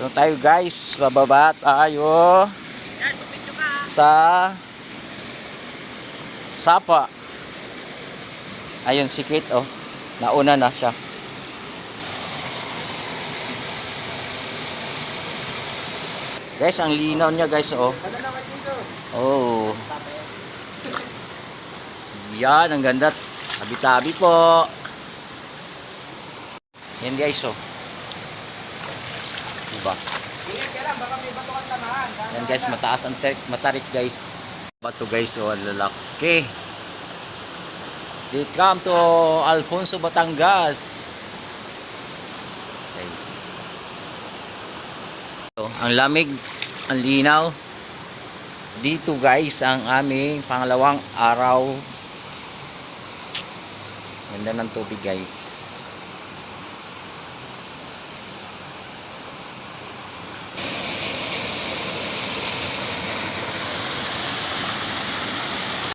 Ito tayo guys, bababa tayo sa Sapa. Ayun si Kate oh. Nauna na siya. Guys, ang linaw niya guys oh. Oh. Yan, ang ganda. Tabi-tabi po. Yan guys oh. Diba? Yan guys, mataas ang tek- matarik guys. Bato guys, oh, lalaki. They come to Alfonso, Batangas. Guys. So, ang lamig, ang linaw. Dito guys, ang aming pangalawang araw. Ganda ng tubig guys.